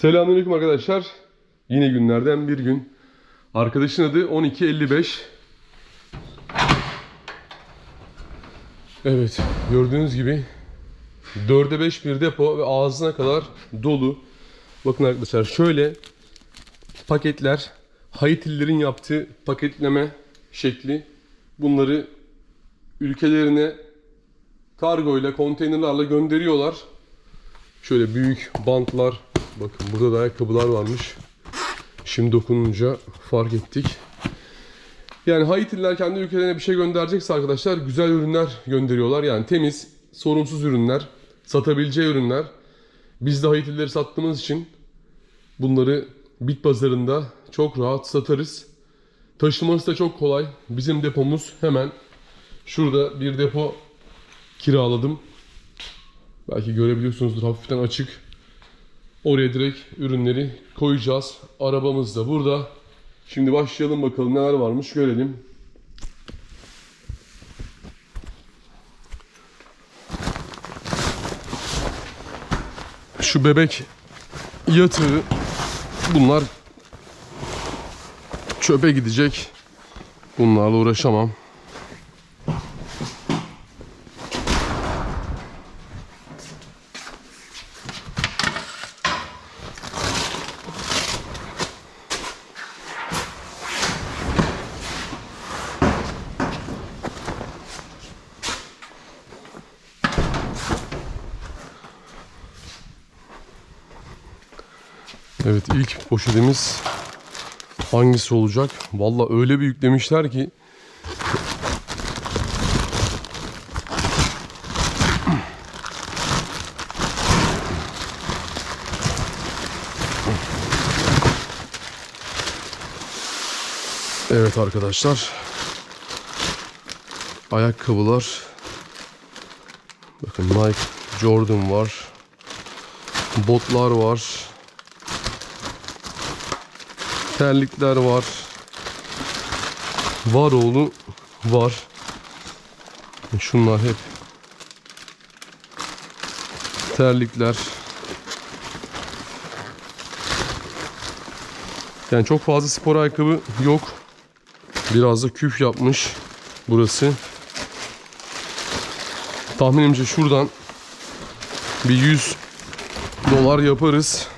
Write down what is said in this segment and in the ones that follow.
Selamünaleyküm arkadaşlar. Yine günlerden bir gün. Arkadaşın adı 1255. Evet, gördüğünüz gibi 4'e 5 bir depo ve ağzına kadar dolu. Bakın arkadaşlar şöyle paketler Haitililerin yaptığı paketleme şekli. Bunları ülkelerine kargo ile konteynerlarla gönderiyorlar. Şöyle büyük bantlar. Bakın burada da ayakkabılar varmış. Şimdi dokununca fark ettik. Yani Haitililer kendi ülkelerine bir şey gönderecekse arkadaşlar güzel ürünler gönderiyorlar. Yani temiz, sorunsuz ürünler, satabileceği ürünler. Biz de Haitilileri sattığımız için bunları bit pazarında çok rahat satarız. Taşıması da çok kolay. Bizim depomuz hemen şurada bir depo kiraladım. Belki görebiliyorsunuzdur hafiften açık. Oraya direkt ürünleri koyacağız. Arabamız da burada. Şimdi başlayalım bakalım neler varmış görelim. Şu bebek yatağı bunlar çöpe gidecek. Bunlarla uğraşamam. Evet ilk poşetimiz hangisi olacak? Valla öyle bir yüklemişler ki Evet arkadaşlar. Ayakkabılar. Bakın Nike Jordan var. Botlar var. Terlikler var. Var oğlu var. Şunlar hep terlikler. Yani çok fazla spor ayakkabı yok. Biraz da küf yapmış burası. Tahminimce şuradan bir 100 dolar yaparız.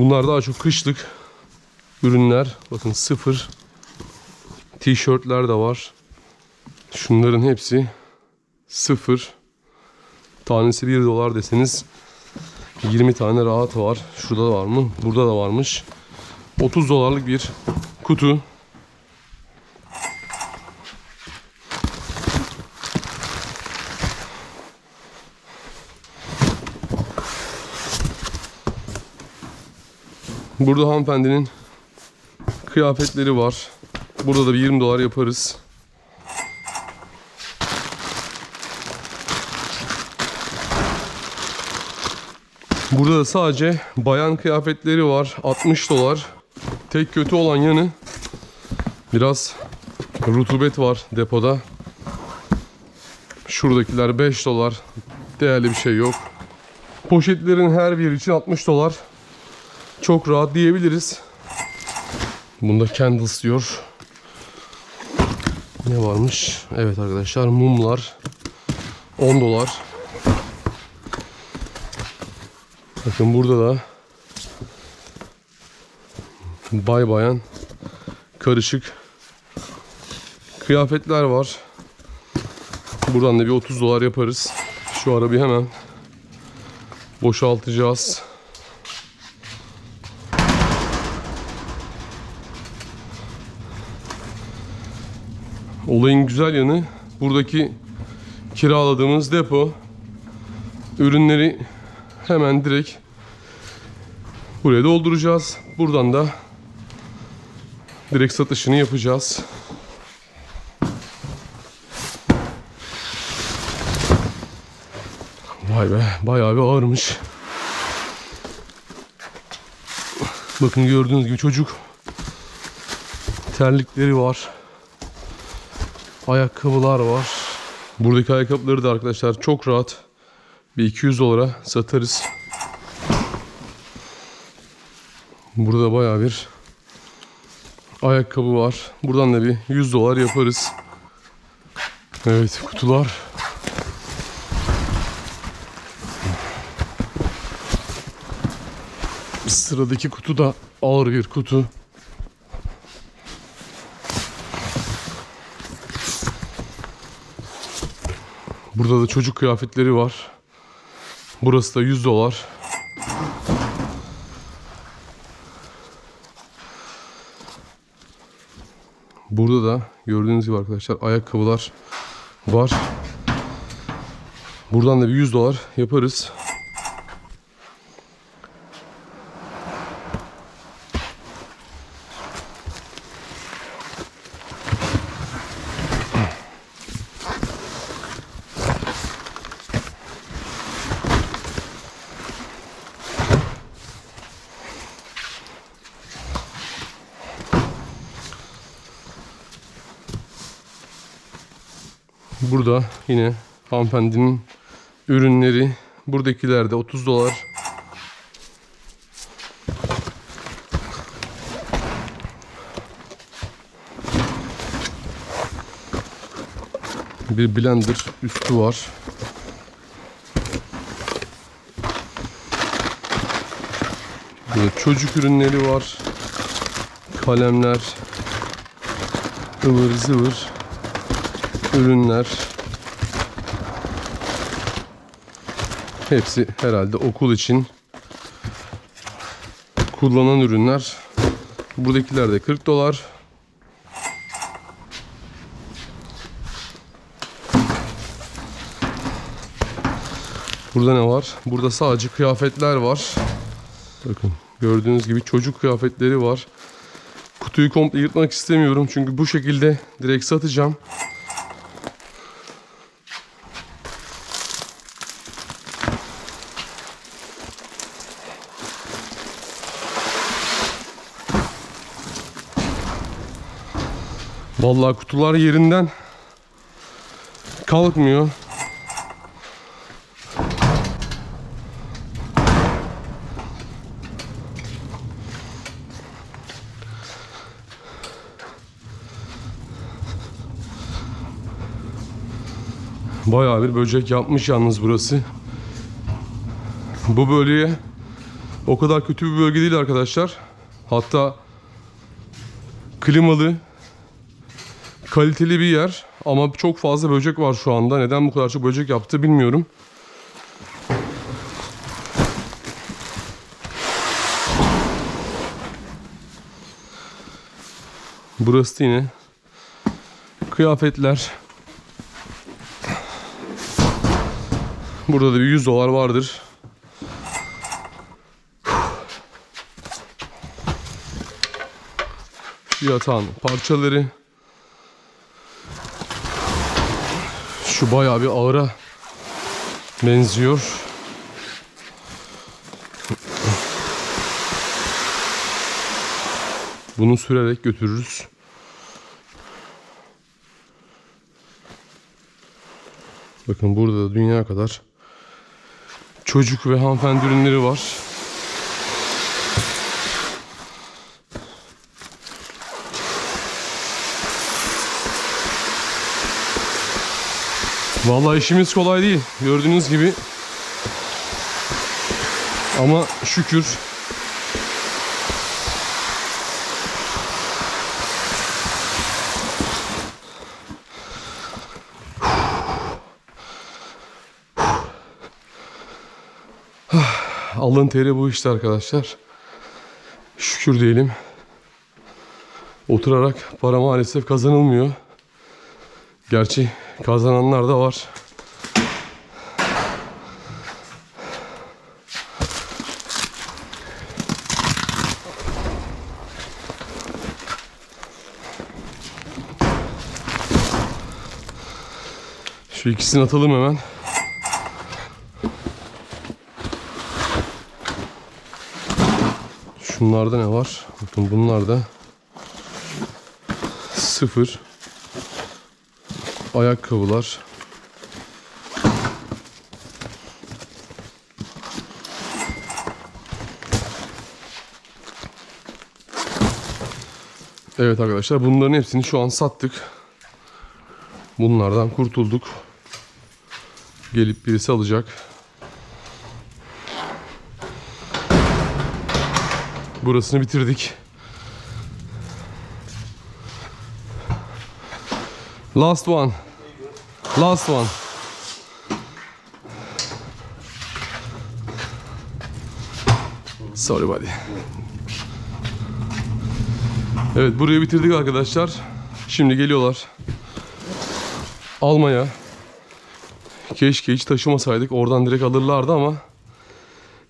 Bunlar daha çok kışlık ürünler. Bakın sıfır tişörtler de var. Şunların hepsi sıfır. Tanesi 1 dolar deseniz 20 tane rahat var. Şurada da var mı? Burada da varmış. 30 dolarlık bir kutu. Burada hanımefendinin kıyafetleri var. Burada da bir 20 dolar yaparız. Burada da sadece bayan kıyafetleri var. 60 dolar. Tek kötü olan yanı biraz rutubet var depoda. Şuradakiler 5 dolar. Değerli bir şey yok. Poşetlerin her biri için 60 dolar. Çok rahat diyebiliriz. Bunda candles diyor. Ne varmış? Evet arkadaşlar mumlar 10 dolar. Bakın burada da bay bayan karışık kıyafetler var. Buradan da bir 30 dolar yaparız. Şu arabayı hemen boşaltacağız. Olayın güzel yanı buradaki kiraladığımız depo ürünleri hemen direkt buraya dolduracağız. Buradan da direkt satışını yapacağız. Vay be bayağı bir ağırmış. Bakın gördüğünüz gibi çocuk terlikleri var. Ayakkabılar var. Buradaki ayakkabıları da arkadaşlar çok rahat bir 200 dolara satarız. Burada bayağı bir ayakkabı var. Buradan da bir 100 dolar yaparız. Evet kutular. Sıradaki kutu da ağır bir kutu. Burada da çocuk kıyafetleri var. Burası da 100 dolar. Burada da gördüğünüz gibi arkadaşlar ayakkabılar var. Buradan da bir 100 dolar yaparız. Burada yine hanımefendinin ürünleri. Buradakiler de 30 dolar. Bir blender üstü var. Burada çocuk ürünleri var. Kalemler. ıvır zıvır ürünler. Hepsi herhalde okul için kullanan ürünler. Buradakiler de 40 dolar. Burada ne var? Burada sadece kıyafetler var. Bakın gördüğünüz gibi çocuk kıyafetleri var. Kutuyu komple yırtmak istemiyorum çünkü bu şekilde direkt satacağım. Vallahi kutular yerinden kalkmıyor. Bayağı bir böcek yapmış yalnız burası. Bu bölgeye o kadar kötü bir bölge değil arkadaşlar. Hatta klimalı kaliteli bir yer ama çok fazla böcek var şu anda. Neden bu kadar çok böcek yaptı bilmiyorum. Burası yine kıyafetler. Burada da bir 100 dolar vardır. Yatağın parçaları. Şu bayağı bir ağıra benziyor. Bunu sürerek götürürüz. Bakın burada da dünya kadar çocuk ve hanımefendi ürünleri var. Vallahi işimiz kolay değil. Gördüğünüz gibi. Ama şükür Alın teri bu işte arkadaşlar. Şükür diyelim. Oturarak para maalesef kazanılmıyor. Gerçi Kazananlar da var. Şu ikisini atalım hemen. Şunlarda ne var? Bakın bunlar da sıfır ayakkabılar. Evet arkadaşlar bunların hepsini şu an sattık. Bunlardan kurtulduk. Gelip birisi alacak. Burasını bitirdik. Last one. Last one. Sorry buddy. Evet burayı bitirdik arkadaşlar. Şimdi geliyorlar. Almaya. Keşke hiç taşımasaydık. Oradan direkt alırlardı ama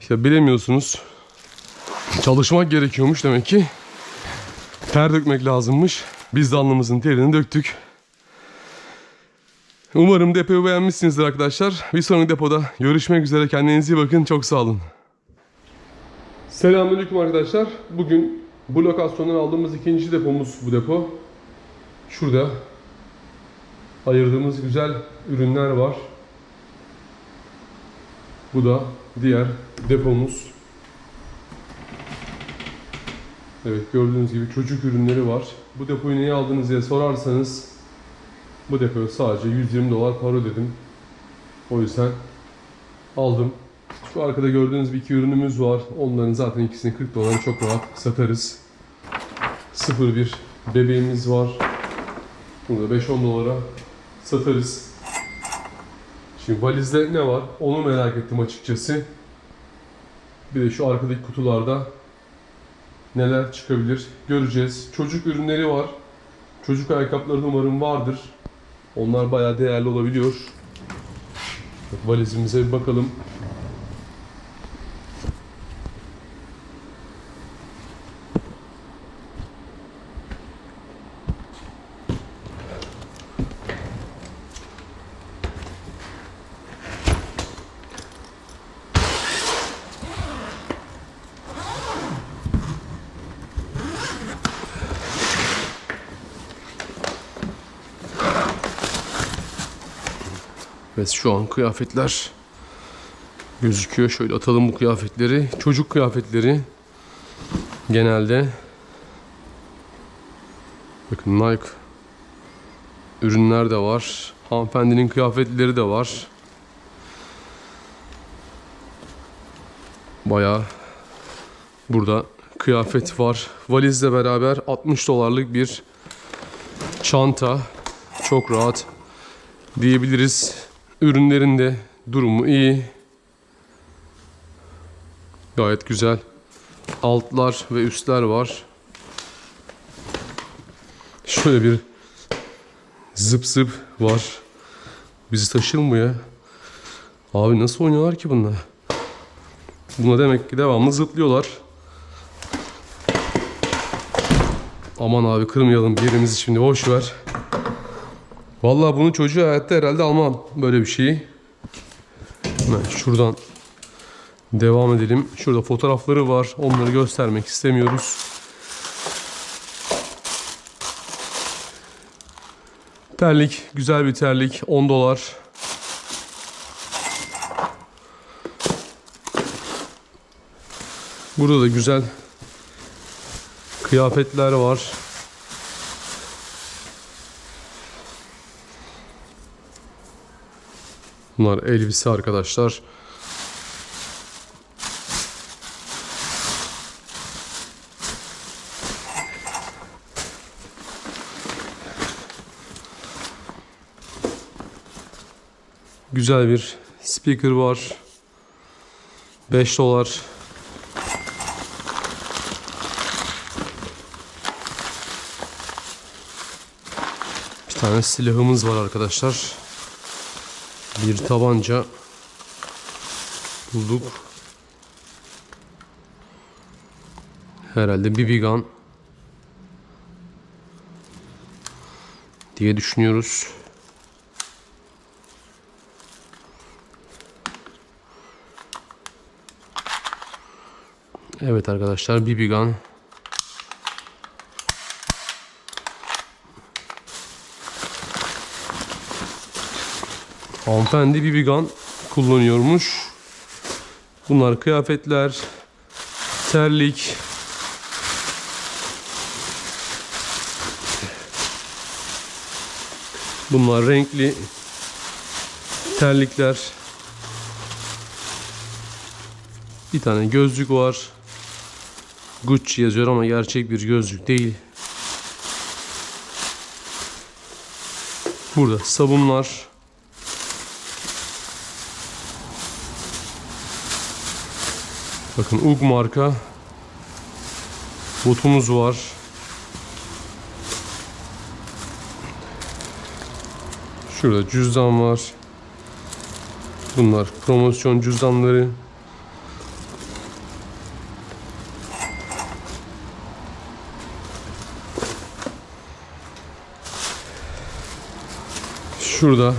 işte bilemiyorsunuz. Çalışmak gerekiyormuş demek ki. Ter dökmek lazımmış. Biz de alnımızın terini döktük. Umarım depoyu beğenmişsinizdir arkadaşlar. Bir sonraki depoda görüşmek üzere. Kendinize iyi bakın. Çok sağ olun. Selamünaleyküm arkadaşlar. Bugün bu lokasyondan aldığımız ikinci depomuz bu depo. Şurada ayırdığımız güzel ürünler var. Bu da diğer depomuz. Evet gördüğünüz gibi çocuk ürünleri var. Bu depoyu niye aldınız diye sorarsanız bu depoya sadece 120 dolar para ödedim. O yüzden aldım. Şu arkada gördüğünüz bir iki ürünümüz var. Onların zaten ikisini 40 dolara çok rahat satarız. 01 bebeğimiz var. Bunu da 5-10 dolara satarız. Şimdi valizde ne var? Onu merak ettim açıkçası. Bir de şu arkadaki kutularda neler çıkabilir göreceğiz. Çocuk ürünleri var. Çocuk ayakkabıları umarım vardır. Onlar bayağı değerli olabiliyor. Valizimize bir bakalım. Evet şu an kıyafetler gözüküyor. Şöyle atalım bu kıyafetleri. Çocuk kıyafetleri genelde bakın Nike ürünler de var. Hanımefendinin kıyafetleri de var. Bayağı burada kıyafet var. Valizle beraber 60 dolarlık bir çanta. Çok rahat diyebiliriz. Ürünlerin de durumu iyi. Gayet güzel. Altlar ve üstler var. Şöyle bir zıp zıp var. Bizi taşılmıyor. Abi nasıl oynuyorlar ki bunlar? Buna demek ki devamlı zıplıyorlar. Aman abi kırmayalım bir yerimizi şimdi boş ver. Vallahi bunu çocuğu hayatta herhalde almam böyle bir şeyi. Hemen şuradan devam edelim. Şurada fotoğrafları var. Onları göstermek istemiyoruz. Terlik, güzel bir terlik. 10 dolar. Burada da güzel kıyafetler var. Bunlar elbise arkadaşlar. Güzel bir speaker var. 5 dolar. Bir tane silahımız var arkadaşlar. Bir tabanca bulduk. Herhalde BB gun diye düşünüyoruz. Evet arkadaşlar BB gun. Hanımefendi BB gun kullanıyormuş. Bunlar kıyafetler, terlik, Bunlar renkli terlikler. Bir tane gözlük var. Gucci yazıyor ama gerçek bir gözlük değil. Burada sabunlar. Bakın UGG marka botumuz var. Şurada cüzdan var. Bunlar promosyon cüzdanları. Şurada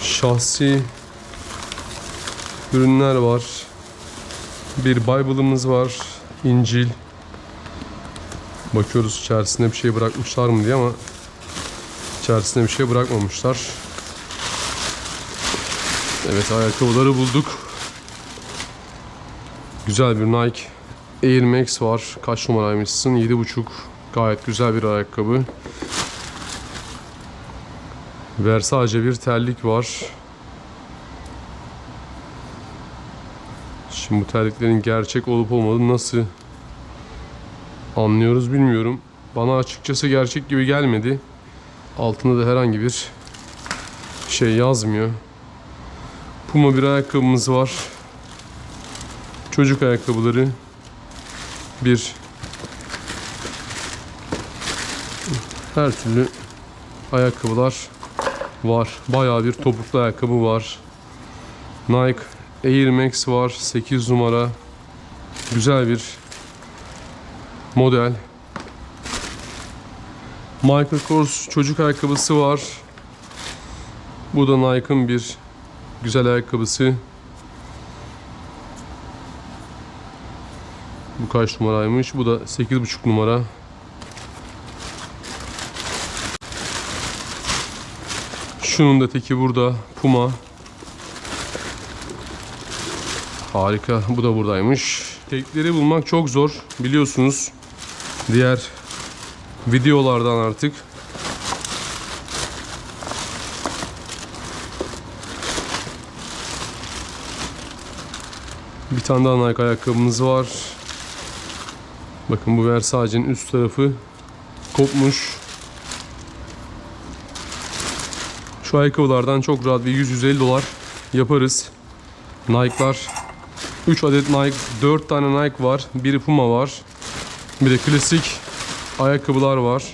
şahsi ürünler var. Bir Bible'ımız var. İncil. Bakıyoruz içerisinde bir şey bırakmışlar mı diye ama içerisinde bir şey bırakmamışlar. Evet ayakkabıları bulduk. Güzel bir Nike Air Max var. Kaç numaraymışsın? 7.5. Gayet güzel bir ayakkabı. Versace bir terlik var. Şimdi bu terliklerin gerçek olup olmadığını nasıl anlıyoruz bilmiyorum. Bana açıkçası gerçek gibi gelmedi. Altında da herhangi bir şey yazmıyor. Puma bir ayakkabımız var. Çocuk ayakkabıları. Bir her türlü ayakkabılar var. Bayağı bir topuklu ayakkabı var. Nike Air Max var. 8 numara. Güzel bir model. Michael Kors çocuk ayakkabısı var. Bu da Nike'ın bir güzel ayakkabısı. Bu kaç numaraymış? Bu da 8,5 numara. Şunun da teki burada. Puma. Harika. Bu da buradaymış. Tekleri bulmak çok zor. Biliyorsunuz. Diğer videolardan artık. Bir tane daha Nike ayakkabımız var. Bakın bu Versace'nin üst tarafı kopmuş. Şu ayakkabılardan çok rahat bir 100-150 dolar yaparız. Nike'lar 3 adet Nike, 4 tane Nike var. Biri Puma var. Bir de klasik ayakkabılar var.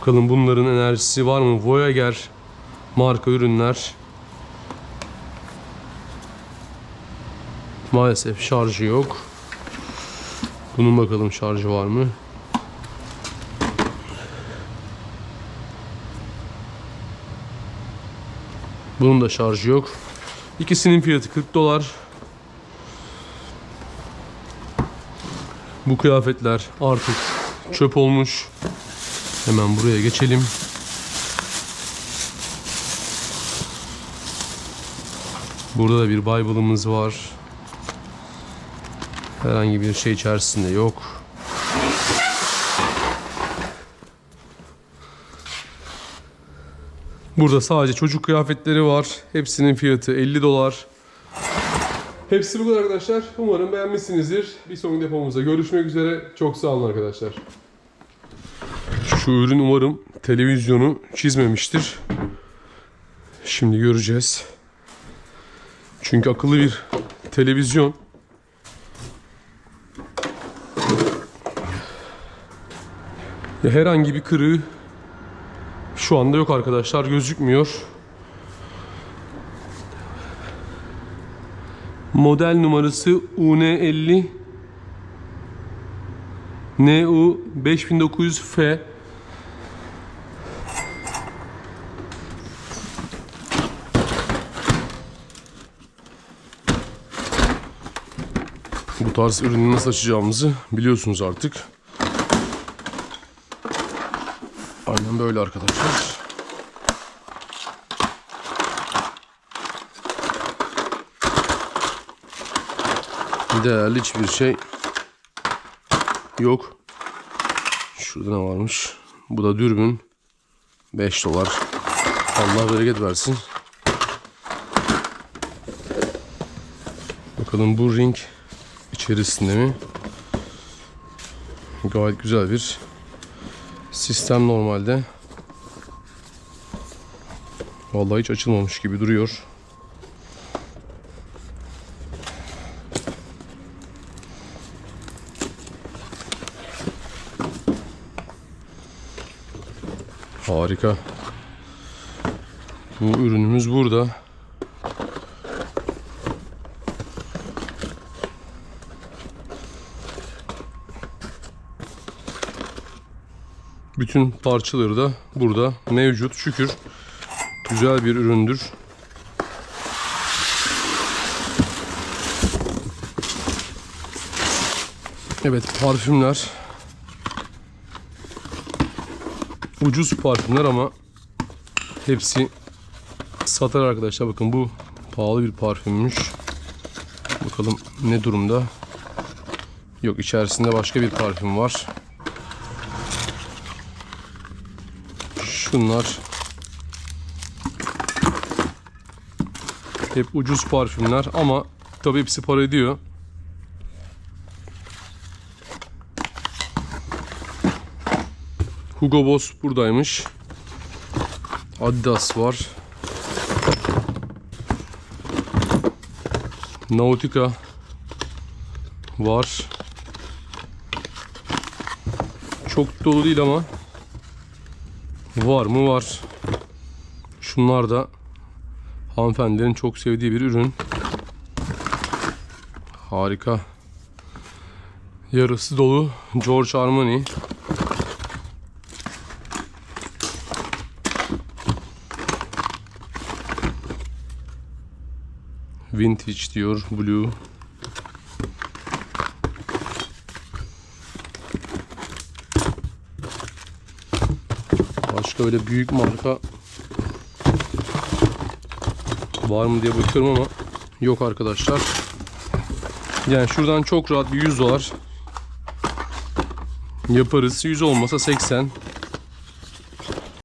Bakalım bunların enerjisi var mı? Voyager marka ürünler. Maalesef şarjı yok. Bunun bakalım şarjı var mı? Bunun da şarjı yok. İkisinin fiyatı 40 dolar. Bu kıyafetler artık çöp olmuş. Hemen buraya geçelim. Burada da bir Bible'ımız var. Herhangi bir şey içerisinde yok. Burada sadece çocuk kıyafetleri var. Hepsinin fiyatı 50 dolar. Hepsi bu kadar arkadaşlar. Umarım beğenmişsinizdir. Bir sonraki depomuzda görüşmek üzere. Çok sağ olun arkadaşlar. Şu ürün umarım televizyonu çizmemiştir. Şimdi göreceğiz. Çünkü akıllı bir televizyon. Ya herhangi bir kırığı şu anda yok arkadaşlar gözükmüyor. Model numarası UN50 NU5900F Bu tarz ürünü nasıl açacağımızı biliyorsunuz artık. Aynen böyle arkadaşlar. Değerli hiçbir şey yok. Şurada ne varmış? Bu da dürbün. 5 dolar. Allah bereket versin. Bakalım bu ring içerisinde mi? Gayet güzel bir sistem normalde. Vallahi hiç açılmamış gibi duruyor. Harika. Bu ürünümüz burada. Bütün parçaları da burada mevcut. Şükür güzel bir üründür. Evet parfümler. Ucuz parfümler ama hepsi satar arkadaşlar. Bakın bu pahalı bir parfümmüş. Bakalım ne durumda. Yok içerisinde başka bir parfüm var. Şunlar hep ucuz parfümler ama tabii hepsi para ediyor. Hugo Boss buradaymış. Adidas var. Nautica var. Çok dolu değil ama var mı var. Şunlar da hanımefendilerin çok sevdiği bir ürün. Harika. Yarısı dolu George Armani. Vintage diyor Blue. Başka öyle büyük marka var mı diye bakıyorum ama yok arkadaşlar. Yani şuradan çok rahat bir 100 dolar yaparız. 100 olmasa 80